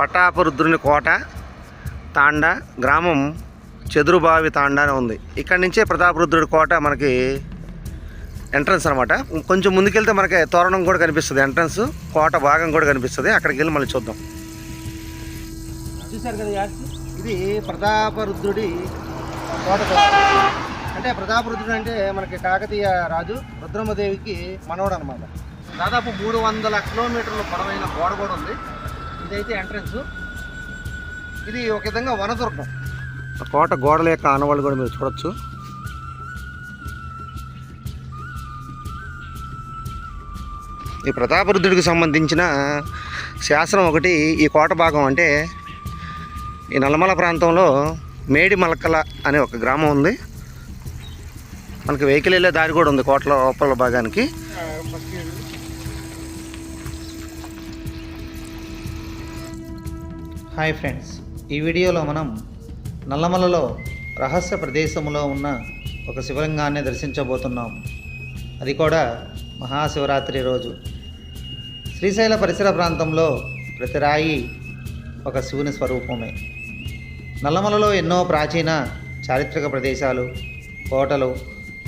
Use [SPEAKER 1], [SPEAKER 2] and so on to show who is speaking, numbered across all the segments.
[SPEAKER 1] పట్టాపరుద్రుని కోట తాండా గ్రామం చెదురుబావి తాండా అని ఉంది. ఇక్కడి నుంచే ప్రతాపరుద్రుడి కోట మనకి ఎంట్రన్స్ అనమాట కొంచెం ముందుకెళ్తే మనకి తోరణం కూడా కనిపిస్తుంది ఎంట్రన్స్ కోట భాగం కూడా కనిపిస్తుంది. అక్కడికి వెళ్ళి మళ్ళీ చూద్దాం. చూశారు కదా ఇది ప్రతాపరుద్రుడి కోట అంటే ప్రతాపరుద్రుడు అంటే మనకి కాకతీయ రాజు రుద్రమదేవికి మనవడు అనమాట దాదాపు మూడు వందల కిలోమీటర్ల పొడవైన గోడ కూడా ఉంది. ఇదైతే ఎంట్రన్స్ ఇది ఒక విధంగా వనదుర్గం. ఆ కోట గోడల యొక్క ఆనవాళ్ళు కూడా మీరు చూడొచ్చు. ఈ ప్రతాపరుద్రుడికి సంబంధించిన శాసనం ఒకటి ఈ కోట భాగం అంటే ఈ నల్లమల ప్రాంతంలో మేడి మలకల అనే ఒక గ్రామం ఉంది. మనకి వెహికల్ వెళ్ళే దారి కూడా ఉంది కోటలో లోపల భాగానికి.
[SPEAKER 2] Hi friends. ఈ వీడియోలో మనం నల్లమలలో రహస్య ప్రదేశంలో ఉన్న ఒక శివలింగాన్ని దర్శించబోతున్నాం. అది కూడా మహాశివరాత్రి రోజు. శ్రీశైల పరిసర ప్రాంతంలో ప్రతి రాయి ఒక శివుని స్వరూపమే. నల్లమలలో ఎన్నో ప్రాచీన చారిత్రక ప్రదేశాలు కోటలు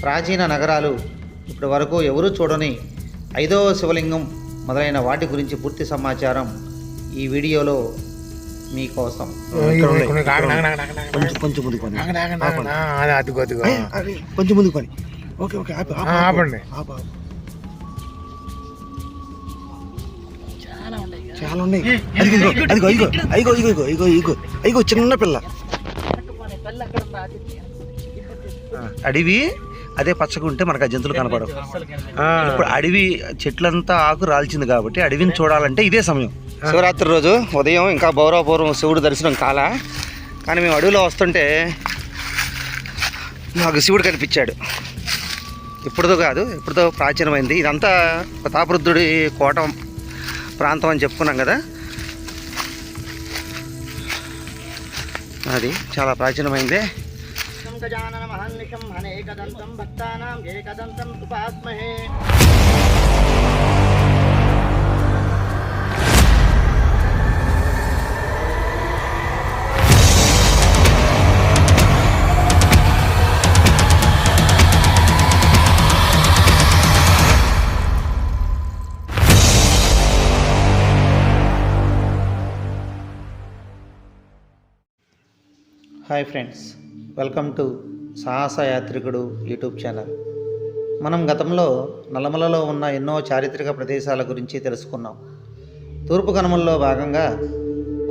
[SPEAKER 2] ప్రాచీన నగరాలు ఇప్పటి వరకు ఎవరూ చూడని ఐదవ శివలింగం మొదలైన వాటి గురించి పూర్తి సమాచారం ఈ వీడియోలో మీకోసం.
[SPEAKER 1] కొంచెం
[SPEAKER 3] అదిగో అదిగో.
[SPEAKER 1] పోనీ. ఓకే ఓకే ఆపు, ఆపు,
[SPEAKER 3] ఆ,
[SPEAKER 1] ఆపు.
[SPEAKER 3] ఆపండి.
[SPEAKER 1] ఆపు, ఆపు. చాలా ఉన్నాయి అదిగో ఇదిగో, అదిగో ఇగో ఇగో ఇగో ఇగో ఇగో ఇగో చిన్న పిల్ల. ఆ, అడవి? అదే పచ్చగా ఉంటే మనకు ఆ జంతువులు కనపడవు. ఇప్పుడు అడవి చెట్లంతా ఆకు రాల్చింది కాబట్టి అడవిని చూడాలంటే ఇదే సమయం. శివరాత్రి రోజు ఉదయం ఇంకా పౌరవపూర్వం శివుడు దర్శనం కాలా. కానీ మేము అడవిలో వస్తుంటే మాకు శివుడు కనిపించాడు. ఇప్పుడుదో కాదు ఇప్పుడుతో ప్రాచీనమైంది. ఇదంతా ప్రతాపరుద్రుడి కోట ప్రాంతం అని చెప్పుకున్నాం కదా. అది చాలా ప్రాచీనమైంది.
[SPEAKER 2] सजाननमहन्निशं हनेकदन्तं भक्तानां एकदन्तं उपास्महे। హాయ్ ఫ్రెండ్స్ వెల్కమ్ టు సాహస యాత్రికుడు యూట్యూబ్ ఛానల్. మనం గతంలో నల్లమలలో ఉన్న ఎన్నో చారిత్రక ప్రదేశాల గురించి తెలుసుకున్నాం. తూర్పు కనుమల్లో భాగంగా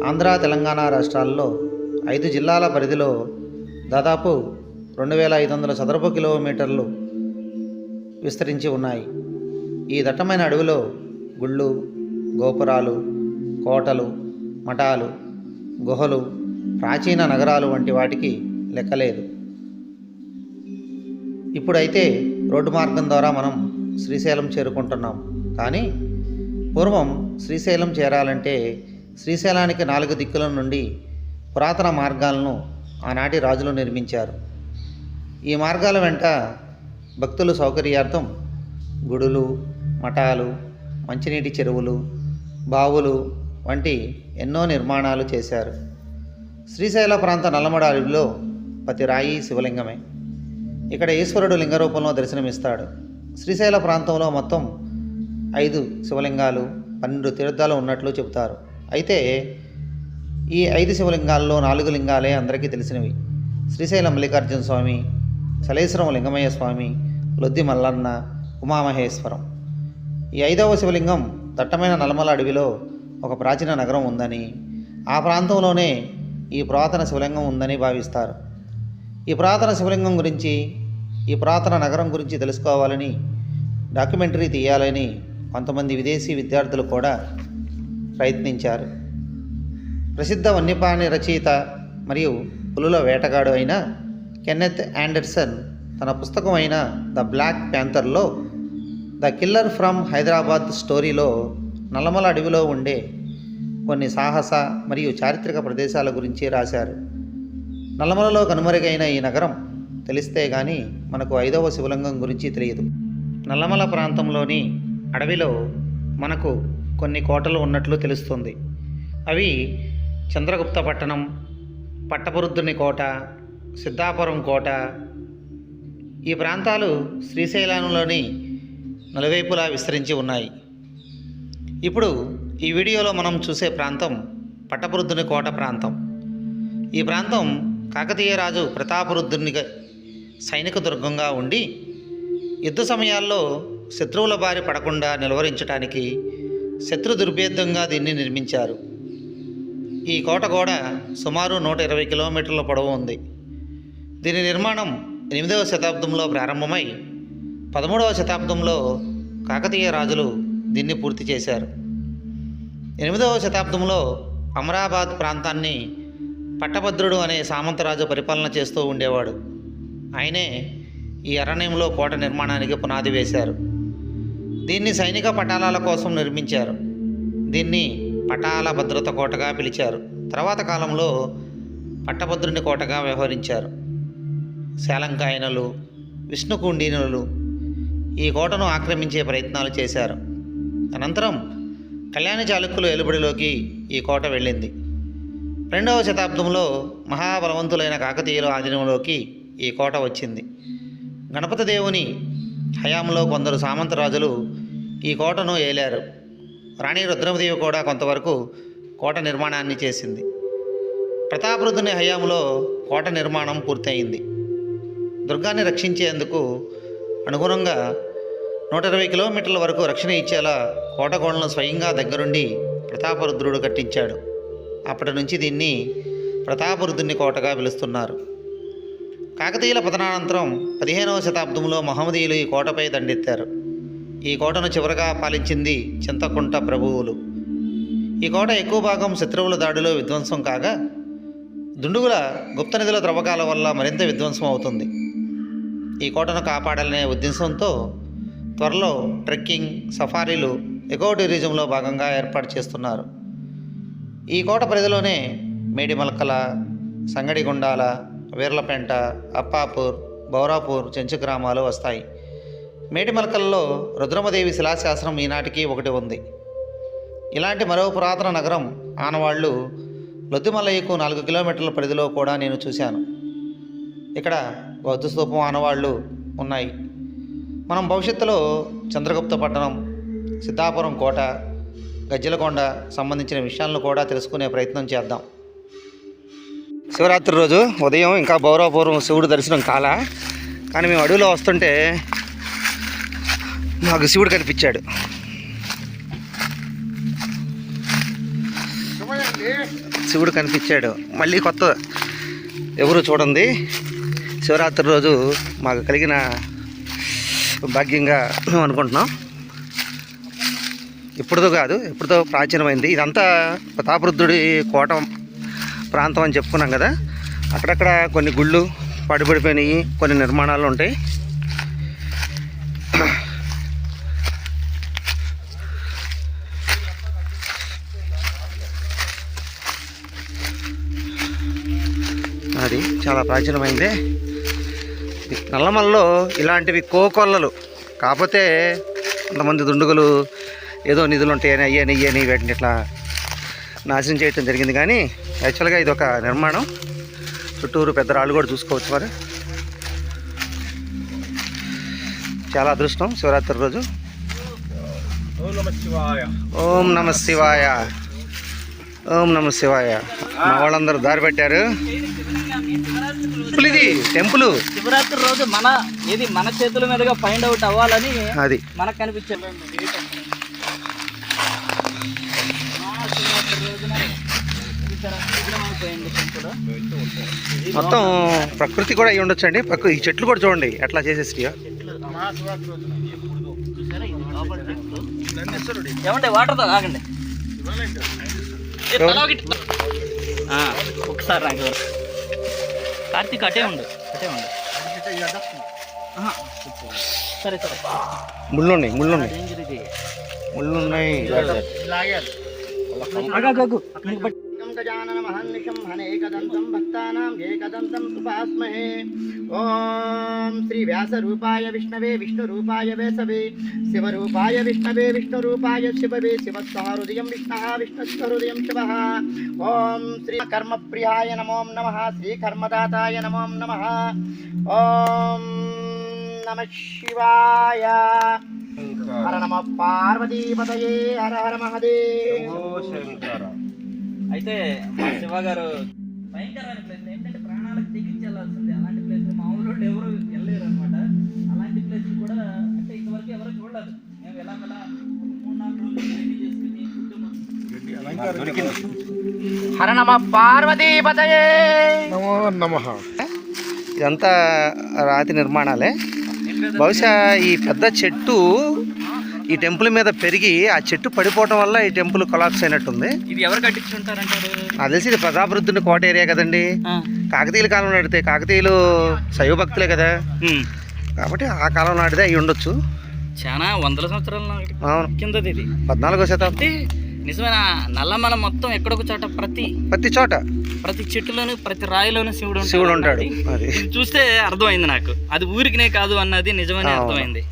[SPEAKER 2] ఆంధ్ర తెలంగాణ రాష్ట్రాల్లో ఐదు జిల్లాల పరిధిలో దాదాపు రెండు వేల ఐదు వందల చదరపు కిలోమీటర్లు విస్తరించి ఉన్నాయి. ఈ దట్టమైన అడవిలో గుళ్ళు గోపురాలు కోటలు మఠాలు గుహలు ప్రాచీన నగరాలు వంటి వాటికి లెక్కలేదు. ఇప్పుడైతే రోడ్డు మార్గం ద్వారా మనం శ్రీశైలం చేరుకుంటున్నాం. కానీ పూర్వం శ్రీశైలం చేరాలంటే శ్రీశైలానికి నాలుగు దిక్కుల నుండి పురాతన మార్గాలను ఆనాటి రాజులు నిర్మించారు. ఈ మార్గాల వెంట భక్తుల సౌకర్యార్థం గుడులు మఠాలు మంచినీటి చెరువులు బావులు వంటి ఎన్నో నిర్మాణాలు చేశారు. శ్రీశైల ప్రాంత నల్లమడ అడవిలో ప్రతి రాయి శివలింగమే. ఇక్కడ ఈశ్వరుడు లింగ రూపంలో దర్శనమిస్తాడు. శ్రీశైల ప్రాంతంలో మొత్తం ఐదు శివలింగాలు పన్నెండు తీర్థాలు ఉన్నట్లు చెబుతారు. అయితే ఈ ఐదు శివలింగాల్లో నాలుగు లింగాలే అందరికీ తెలిసినవి. శ్రీశైల మల్లికార్జున స్వామి సలేశ్వరం లింగమయ్య స్వామి లొద్ది మల్లన్న ఉమామహేశ్వరం. ఈ ఐదవ శివలింగం దట్టమైన నల్లమల అడవిలో ఒక ప్రాచీన నగరం ఉందని ఆ ప్రాంతంలోనే ఈ పురాతన శివలింగం ఉందని భావిస్తారు. ఈ పురాతన శివలింగం గురించి ఈ పురాతన నగరం గురించి తెలుసుకోవాలని డాక్యుమెంటరీ తీయాలని కొంతమంది విదేశీ విద్యార్థులు కూడా ప్రయత్నించారు. ప్రసిద్ధ వన్యప్రాణి రచయిత మరియు పులుల వేటగాడు అయిన కెన్నెత్ యాండర్సన్ తన పుస్తకం అయిన ద బ్లాక్ ప్యాంథర్లో ద కిల్లర్ ఫ్రమ్ హైదరాబాద్ స్టోరీలో నల్లమల అడవిలో ఉండే కొన్ని సాహస మరియు చారిత్రక ప్రదేశాల గురించి రాశారు. నల్లమలలో కనుమరుగైన ఈ నగరం తెలిస్తే గాని మనకు ఐదవ శివలింగం గురించి తెలియదు. నల్లమల ప్రాంతంలోని అడవిలో మనకు కొన్ని కోటలు ఉన్నట్లు తెలుస్తుంది. అవి చంద్రగుప్త పట్టణం పట్టపురుద్దుని కోట సిద్ధాపురం కోట. ఈ ప్రాంతాలు శ్రీశైలంలోని నలువైపులా విస్తరించి ఉన్నాయి. ఇప్పుడు ఈ వీడియోలో మనం చూసే ప్రాంతం పట్టపురుద్దుని కోట ప్రాంతం. ఈ ప్రాంతం కాకతీయ రాజు ప్రతాపరుద్రుని సైనిక దుర్గంగా ఉండి యుద్ధ సమయాల్లో శత్రువుల బారి పడకుండా నిలువరించడానికి శత్రు దుర్భేద్యంగా దీన్ని నిర్మించారు. ఈ కోట గోడ సుమారు నూట ఇరవై కిలోమీటర్ల పొడవు ఉంది. దీని నిర్మాణం ఎనిమిదవ శతాబ్దంలో ప్రారంభమై పదమూడవ శతాబ్దంలో కాకతీయ రాజులు దీన్ని పూర్తి చేశారు. ఎనిమిదవ శతాబ్దంలో అమరాబాద్ ప్రాంతాన్ని పట్టభద్రుడు అనే సామంతరాజు పరిపాలన చేస్తూ ఉండేవాడు. ఆయనే ఈ అరణ్యంలో కోట నిర్మాణానికి పునాది వేశారు. దీన్ని సైనిక పటాలాల కోసం నిర్మించారు. దీన్ని పటాల భద్రత కోటగా పిలిచారు. తర్వాత కాలంలో పట్టభద్రుని కోటగా వ్యవహరించారు. శాలంకాయనలు విష్ణుకుండీనులు ఈ కోటను ఆక్రమించే ప్రయత్నాలు చేశారు. అనంతరం కళ్యాణ చాళుక్యుల ఎలుబడిలోకి ఈ కోట వెళ్ళింది. రెండవ శతాబ్దంలో మహాబలవంతులైన కాకతీయుల ఆధీనంలోకి ఈ కోట వచ్చింది. గణపతి దేవుని హయాంలో కొందరు సామంతరాజులు ఈ కోటను ఏలారు. రాణి రుద్రమదేవి కూడా కొంతవరకు కోట నిర్మాణాన్ని చేసింది. ప్రతాపరుద్రుని హయాంలో కోట నిర్మాణం పూర్తయింది. దుర్గాన్ని రక్షించేందుకు అనుగుణంగా నూట ఇరవై కిలోమీటర్ల వరకు రక్షణ ఇచ్చేలా కోటగోడలను స్వయంగా దగ్గరుండి ప్రతాపరుద్రుడు కట్టించాడు. అప్పటి నుంచి దీన్ని ప్రతాపరుద్రుని కోటగా పిలుస్తున్నారు. కాకతీయుల పతనానంతరం పదిహేనవ శతాబ్దంలో మహమ్మదీయులు ఈ కోటపై దండెత్తారు. ఈ కోటను చివరగా పాలించింది చింతకుంట ప్రభువులు. ఈ కోట ఎక్కువ భాగం శత్రువుల దాడిలో విధ్వంసం కాగా దుండుగుల గుప్త నిధుల త్రవ్వకాల వల్ల మరింత విధ్వంసం అవుతుంది. ఈ కోటను కాపాడాలనే ఉద్దేశంతో త్వరలో ట్రెక్కింగ్ సఫారీలు ఎకో టూరిజంలో భాగంగా ఏర్పాటు చేస్తున్నారు. ఈ కోట పరిధిలోనే మేడిమలకల సంగడిగుండాల వీర్లపెంట అప్పాపూర్ బౌరాపూర్ చెంచు గ్రామాలు వస్తాయి. మేడిమలకల్లో రుద్రమదేవి శిలాశాసనం ఈనాటికి ఒకటి ఉంది. ఇలాంటి మరో పురాతన నగరం ఆనవాళ్ళు లొద్దిమలయ్యకు నాలుగు కిలోమీటర్ల పరిధిలో కూడా నేను చూశాను. ఇక్కడ బౌద్ధ స్థూపం ఆనవాళ్ళు ఉన్నాయి. మనం భవిష్యత్తులో చంద్రగుప్త పట్టణం సిద్ధాపురం కోట గజ్జలకొండ సంబంధించిన విషయాలను కూడా తెలుసుకునే ప్రయత్నం చేద్దాం. శివరాత్రి రోజు ఉదయం ఇంకా బౌరవపూర్వం శివుడు దర్శనం కాల. కానీ మేము అడవిలో వస్తుంటే మాకు శివుడు కనిపించాడు. శివుడు కనిపించాడు. మళ్ళీ కొత్త ఎవరు చూడండి. శివరాత్రి రోజు మాకు కలిగిన భాగ్యంగా మేము అనుకుంటున్నాం. ఇప్పుడుతో కాదు ఇప్పుడుతో ప్రాచీనమైంది. ఇదంతా ప్రతాపరుద్ధుడి కోట ప్రాంతం అని చెప్పుకున్నాం కదా. అక్కడక్కడ కొన్ని గుళ్ళు పడిపడిపోయినాయి కొన్ని నిర్మాణాలు ఉంటాయి. అది చాలా ప్రాచీనమైంది. నల్లమల్లో ఇలాంటివి కోకొల్లలు. కాకపోతే కొంతమంది దుండుగులు ఏదో నిధులు ఉంటాయని అయ్యని ఇయ్యని వీటిని ఇట్లా నాశనం చేయటం జరిగింది. కానీ యాక్చువల్గా ఇది ఒక నిర్మాణం. చుట్టూరు పెద్ద రాళ్ళు కూడా చూసుకోవచ్చు మరి. చాలా అదృష్టం శివరాత్రి రోజు. ఓం నమ శివాయ. ఓం నమ శివాయ. మా వాళ్ళందరూ దారి పెట్టారు. టెంపుల్ ఇది టెంపుల్.
[SPEAKER 4] శివరాత్రి రోజు మన ఇది మన చేతుల మీదుగా ఫైండ్ అవుట్ అవ్వాలని
[SPEAKER 2] అది.
[SPEAKER 4] మనకు కనిపించింది
[SPEAKER 2] మొత్తం ప్రకృతి కూడా అయి ఉండొచ్చు అండి ప్రకృతి ఈ చెట్లు కూడా చూడండి ఎట్లా చేసేసియో
[SPEAKER 4] ఆగండి. ఆ, ఒకసారి నాకు. కార్తీక్ అటే ఉండు. అటే ఉండు. సరే సరే.
[SPEAKER 2] ముళ్ళు ఉన్నాయి ముళ్ళు ఉన్నాయి ముళ్ళు ఉన్నాయి
[SPEAKER 1] गजाननमहन्निशंहनेकदन्तं भक्तानां एकदन्तं सुपास्महे ॐ श्रीव्यासरूपाय विष्णवे विष्णुरूपाय वेसवे शिवरूपाय विष्णवे विष्णुरूपाय शिववे शिवस्सहृदयं विष्णः विष्णुस्सहृदयं शिवः ॐ श्रीकर्मप्रियाय नमो नमः श्रीकर्मदाताय नमो नमः ॐ नमः शिवाय हर नमः पार्वतीपतये हर हर महदेव
[SPEAKER 4] అయితే మా శివ గారు భయంకరమైన ప్లేస్ ఏంటంటే ప్రాణాలకు తెగించి వెళ్ళాల్సింది. అలాంటి ప్లేస్ మామూలు ఎవరు వెళ్ళలేరు అనమాట అలాంటి ప్లేస్ కూడా అంటే ఇంతవరకు ఎవరు చూడలేదు. మేము ఎలా ఎలా మూడు నాలుగు రోజులు రెడీ చేసుకుని కుటుంబం
[SPEAKER 1] హర నమ పార్వతీపతయే
[SPEAKER 3] నమో నమ.
[SPEAKER 1] ఇదంతా రాతి నిర్మాణాలే. బహుశా ఈ పెద్ద చెట్టు ఈ టెంపుల్ మీద పెరిగి ఆ చెట్టు పడిపోవటం వల్ల ఈ టెంపుల్ కొలాప్స్ అయినట్టుంది.
[SPEAKER 4] ఇది ఎవరు కట్టించుంటారంటారు?
[SPEAKER 1] నాకు తెలిసి ఇది ప్రతాపరుద్రుని కోట ఏరియా కదండి. కాకతీయుల కాలం నడితే కాకతీయులు శైవ భక్తులే కదా. కాబట్టి ఆ కాలం నాటిదే అయి ఉండొచ్చు.
[SPEAKER 4] చాలా వందల సంవత్సరాల
[SPEAKER 1] అవును.
[SPEAKER 4] కిందది ఇది.
[SPEAKER 1] పద్నాలుగో శతాబ్దం.
[SPEAKER 4] నిజమైన? నల్లమల మొత్తం ఎక్కడొక చోట ప్రతి
[SPEAKER 1] ప్రతి చోట.
[SPEAKER 4] ప్రతి చెట్టులోను ప్రతి రాయిలోను శివుడు
[SPEAKER 1] శివుడు ఉంటాడు. అది
[SPEAKER 4] చూస్తే అర్థమైంది నాకు. అది ఊరికినే కాదు అన్నది నిజమని. అర్థమైంది.